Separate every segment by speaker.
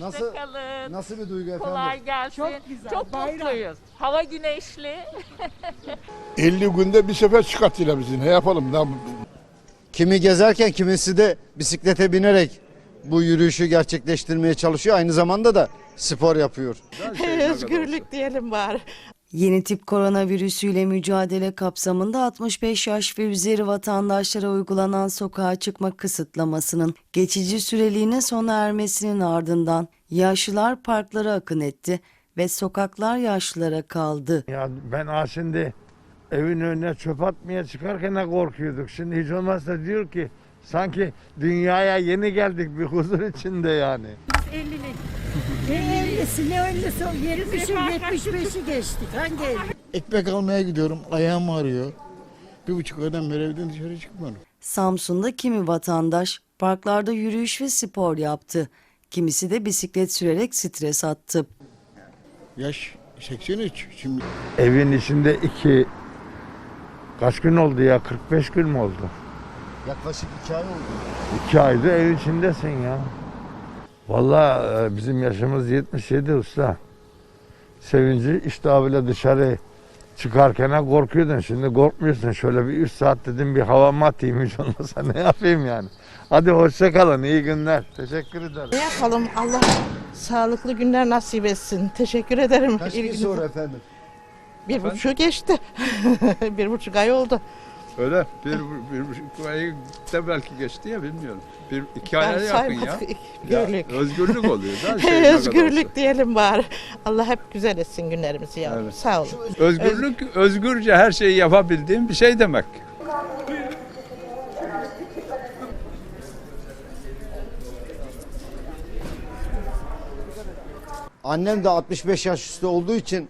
Speaker 1: Nasıl-
Speaker 2: Hoşçakalın.
Speaker 1: Nasıl bir duygu efendim?
Speaker 2: Kolay gelsin.
Speaker 3: Çok güzel,
Speaker 2: Çok
Speaker 3: bayram.
Speaker 2: mutluyuz. Hava güneşli.
Speaker 4: 50 günde bir sefer çıkartıyla bizi. Ne yapalım? Ne
Speaker 1: Kimi gezerken kimisi de bisiklete binerek bu yürüyüşü gerçekleştirmeye çalışıyor. Aynı zamanda da spor yapıyor.
Speaker 3: Özgürlük diyelim bari.
Speaker 5: Yeni tip koronavirüsüyle mücadele kapsamında 65 yaş ve üzeri vatandaşlara uygulanan sokağa çıkma kısıtlamasının geçici süreliğine sona ermesinin ardından yaşlılar parklara akın etti ve sokaklar yaşlılara kaldı.
Speaker 6: Ya ben ha şimdi evin önüne çöp atmaya çıkarken ne korkuyorduk. Şimdi hiç olmazsa diyor ki sanki dünyaya yeni geldik bir huzur içinde yani.
Speaker 3: Ne 50'si ne 50'si 70'i 75'i geçtik. Hangi 50?
Speaker 4: Ekmek almaya gidiyorum. Ayağım ağrıyor. Bir buçuk aydan beri evden dışarı çıkmadım.
Speaker 5: Samsun'da kimi vatandaş parklarda yürüyüş ve spor yaptı. Kimisi de bisiklet sürerek stres attı.
Speaker 4: Yaş 83. Şimdi
Speaker 6: Evin içinde iki kaç gün oldu ya 45 gün mü oldu?
Speaker 1: Yaklaşık iki ay oldu.
Speaker 6: İki aydır evin içindesin ya. Vallahi e, bizim yaşımız 77 usta. Sevinci işte bile dışarı çıkarken korkuyordun. Şimdi korkmuyorsun. Şöyle bir 3 saat dedim bir havamı atayım hiç olmazsa ne yapayım yani. Hadi hoşça kalın. iyi günler. Teşekkür ederim.
Speaker 3: Ne yapalım Allah sağlıklı günler nasip etsin. Teşekkür ederim.
Speaker 1: Kaç gün sonra efendim?
Speaker 3: Bir buçuk geçti. bir buçuk ay oldu.
Speaker 7: Öyle bir, bir buçuk ay da belki geçti ya bilmiyorum. Bir iki aya yakın ya.
Speaker 3: Özgürlük.
Speaker 7: Özgürlük oluyor. da şey
Speaker 3: Özgürlük diyelim bari. Allah hep güzel etsin günlerimizi yavrum.
Speaker 7: Evet.
Speaker 3: Sağ olun.
Speaker 7: Özgürlük özgürce her şeyi yapabildiğim bir şey demek.
Speaker 1: Annem de 65 yaş üstü olduğu için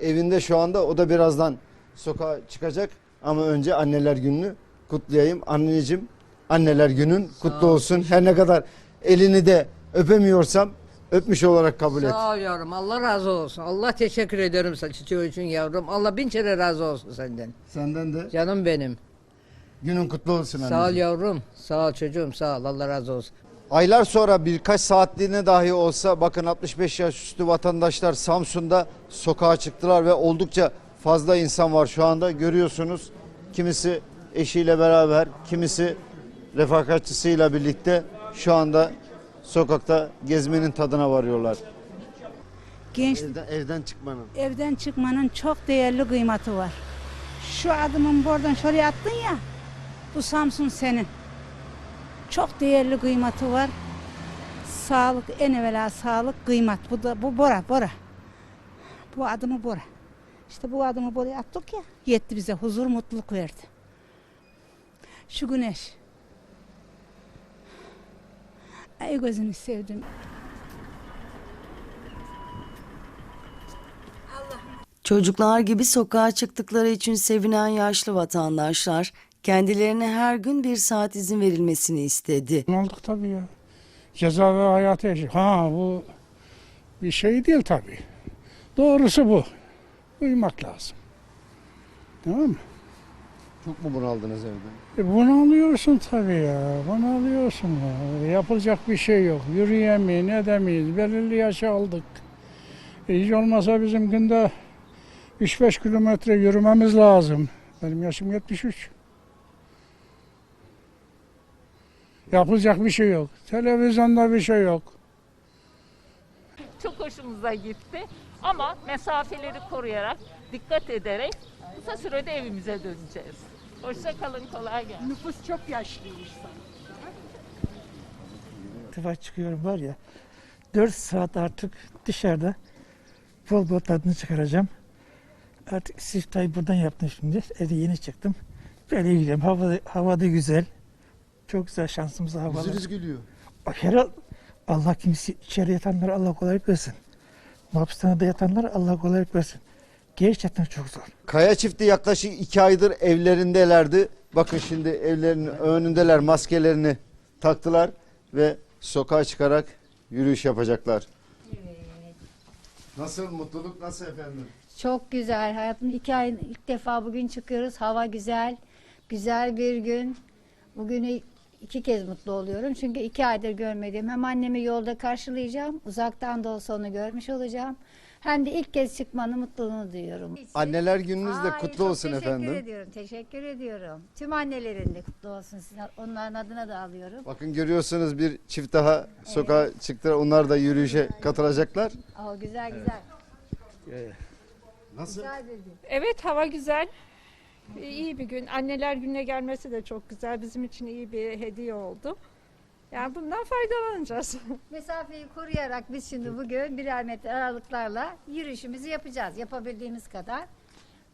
Speaker 1: evinde şu anda o da birazdan sokağa çıkacak. Ama önce anneler gününü kutlayayım. Anneciğim anneler günün kutlu olsun. Her ne kadar elini de öpemiyorsam öpmüş olarak kabul et.
Speaker 8: Sağ ol yavrum. Allah razı olsun. Allah teşekkür ederim sana çiçeği için yavrum. Allah bin kere razı olsun senden.
Speaker 1: Senden de
Speaker 8: Canım benim.
Speaker 1: günün kutlu olsun
Speaker 8: Sağ ol
Speaker 1: anneciğim.
Speaker 8: yavrum. Sağ ol çocuğum. Sağ ol. Allah razı olsun.
Speaker 1: Aylar sonra birkaç saatliğine dahi olsa bakın 65 yaş üstü vatandaşlar Samsun'da sokağa çıktılar ve oldukça fazla insan var şu anda görüyorsunuz. Kimisi eşiyle beraber, kimisi refakatçısıyla birlikte şu anda sokakta gezmenin tadına varıyorlar.
Speaker 9: Genç
Speaker 1: Evden, evden çıkmanın.
Speaker 9: evden çıkmanın çok değerli kıymeti var. Şu adımın buradan şuraya attın ya. Bu Samsun senin. Çok değerli kıymeti var. Sağlık en evvela sağlık kıymet. Bu da bu bora bora. Bu adımı bora. İşte bu adımı buraya attık ya. Yetti bize huzur mutluluk verdi. Şu güneş. Ay gözünü sevdim.
Speaker 5: Çocuklar gibi sokağa çıktıkları için sevinen yaşlı vatandaşlar kendilerine her gün bir saat izin verilmesini istedi.
Speaker 10: Olduk tabii ya. Ceza ve hayatı. Ha bu bir şey değil tabii. Doğrusu bu. Uyumak lazım. Tamam mı?
Speaker 1: Çok mu bunaldınız evden?
Speaker 10: E bunu alıyorsun tabii ya. Bunu alıyorsun ya. Yapılacak bir şey yok. Yürüyemeyiz, edemeyiz. Belirli yaşa aldık. E hiç olmasa bizim günde 3-5 kilometre yürümemiz lazım. Benim yaşım 73. Yapılacak bir şey yok. Televizyonda bir şey yok.
Speaker 2: Çok hoşumuza gitti. Ama mesafeleri koruyarak, dikkat ederek kısa sürede evimize döneceğiz. Hoşça kalın, kolay gelsin.
Speaker 3: Nüfus çok yaşlıymış.
Speaker 11: defa çıkıyorum var ya 4 saat artık dışarıda bol bol tadını çıkaracağım. Artık siftayı buradan yaptım şimdi. Evde yeni çıktım. Böyle gidiyorum. Hava, hava da güzel. Çok güzel şansımız havalar.
Speaker 1: Yüzünüz gülüyor.
Speaker 11: Herhal Allah kimisi içeri yatanlara Allah kolaylık versin. Hapishanede yatanlara Allah kolaylık versin. Gerçekten çok zor.
Speaker 1: Kaya çifti yaklaşık iki aydır evlerindelerdi. Bakın şimdi evlerinin önündeler maskelerini taktılar ve sokağa çıkarak yürüyüş yapacaklar. Nasıl mutluluk nasıl efendim?
Speaker 9: Çok güzel. Hayatım iki ay ilk defa bugün çıkıyoruz. Hava güzel. Güzel bir gün. Bugünü
Speaker 3: iki kez mutlu oluyorum. Çünkü iki aydır görmediğim hem annemi yolda karşılayacağım. Uzaktan da olsa onu görmüş olacağım. Hem de ilk kez çıkmanın mutluluğunu duyuyorum.
Speaker 1: Anneler gününüz de
Speaker 3: Ay,
Speaker 1: kutlu
Speaker 3: çok
Speaker 1: olsun
Speaker 3: teşekkür
Speaker 1: efendim.
Speaker 3: ediyorum. Teşekkür ediyorum. Tüm annelerin de kutlu olsun. Sizin, onların adına da alıyorum.
Speaker 1: Bakın görüyorsunuz bir çift daha sokağa çıktılar. Onlar da yürüyüşe katılacaklar.
Speaker 3: Oh, güzel güzel.
Speaker 1: Nasıl?
Speaker 3: Güzel.
Speaker 12: Evet hava güzel. İyi bir gün. Anneler gününe gelmesi de çok güzel. Bizim için iyi bir hediye oldu. Yani bundan faydalanacağız.
Speaker 3: Mesafeyi koruyarak biz şimdi bugün birer metre aralıklarla yürüyüşümüzü yapacağız. Yapabildiğimiz kadar.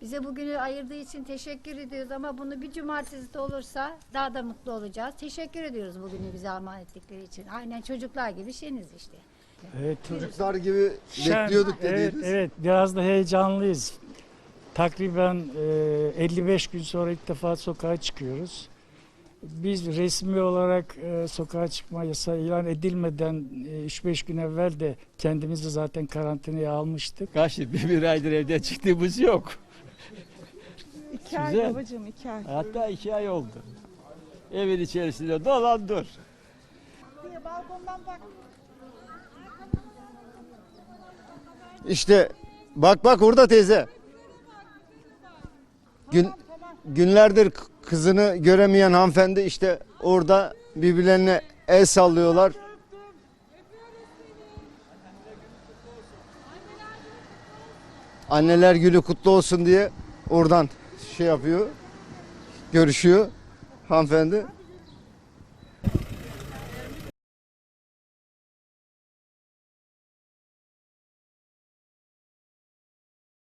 Speaker 3: Bize bugünü ayırdığı için teşekkür ediyoruz ama bunu bir cumartesi de olursa daha da mutlu olacağız. Teşekkür ediyoruz bugünü bize armağan ettikleri için. Aynen çocuklar gibi şeniz işte.
Speaker 13: Evet,
Speaker 1: Çocuklar gibi
Speaker 13: Şen-
Speaker 1: bekliyorduk
Speaker 13: evet,
Speaker 1: dediğiniz.
Speaker 13: evet, biraz da heyecanlıyız. Takriben e, 55 gün sonra ilk defa sokağa çıkıyoruz. Biz resmi olarak e, sokağa çıkma yasağı ilan edilmeden e, 3-5 gün evvel de kendimizi zaten karantinaya almıştık.
Speaker 14: Kaç bir, bir aydır evden çıktığımız yok.
Speaker 12: iki
Speaker 14: Güzel.
Speaker 12: babacığım iki ay.
Speaker 14: Hatta iki ay oldu. Evin içerisinde dolan dur.
Speaker 1: İşte bak bak orada teyze. Gün, günlerdir kızını göremeyen hanımefendi işte orada birbirlerine el sallıyorlar. Anneler günü kutlu olsun diye oradan şey yapıyor. Görüşüyor hanımefendi.